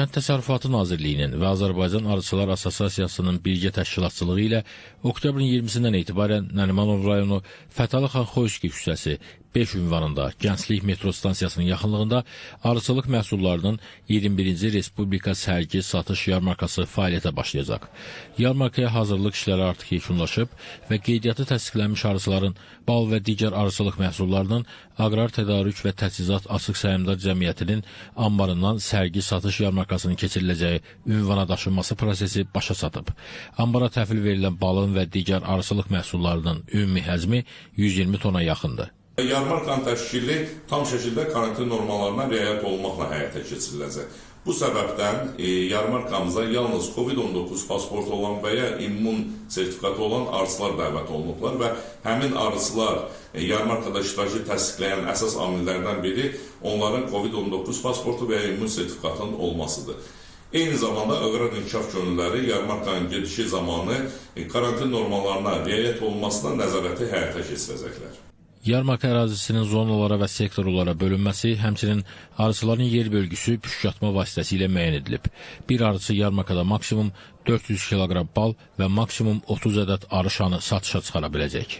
Kənd Təsərrüfatı Nazirliyinin və Azərbaycan Arıçılar Assosiasiyasının birgə təşkilatçılığı ilə oktyabrın 20-dən etibarən Nərimanov rayonu Fətəli xan Xoyski küçəsi 5 ünvanında Gənclik metro stansiyasının yaxınlığında arıçılıq məhsullarının 21-ci Respublika sərgi satış yarmarkası fəaliyyətə başlayacaq. Yarmarkaya hazırlıq işləri artıq yekunlaşıb və qeydiyyatı təsdiqlənmiş arıçıların bal və digər arıçılıq məhsullarının Aqrar Tədarük və Təchizat Açıq Səhmdar Cəmiyyətinin anbarından sərgi satış yarmarkasının keçiriləcəyi ünvana daşınması prosesi başa çatıb. Ambara təhvil verilən balın və digər arıçılıq məhsullarının ümumi həcmi 120 tona yaxındır. Yarmarkanın təşkili tam şəkildə karantin normalarına riayət olunmaqla həyata keçiriləcək. Bu səbəbdən e, yarmarkamıza yalnız COVID-19 pasportu olan və ya immun sertifikatı olan arıçılar dəvət olunublar və həmin arıçılar e, yarmarkada iştirakı təsdiqləyən əsas amillərdən biri onların COVID-19 pasportu və ya immun sertifikatının olmasıdır. Eyni zamanda aqrar inkişaf könülləri yarmarkanın gedişi zamanı e, karantin normalarına riayət olunmasına nəzarəti həyata keçirəcəklər. Yarmarka ərazisinin zonalara və sektorlara bölünməsi, həmçinin arıçıların yer bölgüsü püşkatma vasitəsilə müəyyən edilib. Bir arıçı yarmarkada maksimum 400 kiloqram bal və maksimum 30 ədəd arı şanı satışa çıxara biləcək.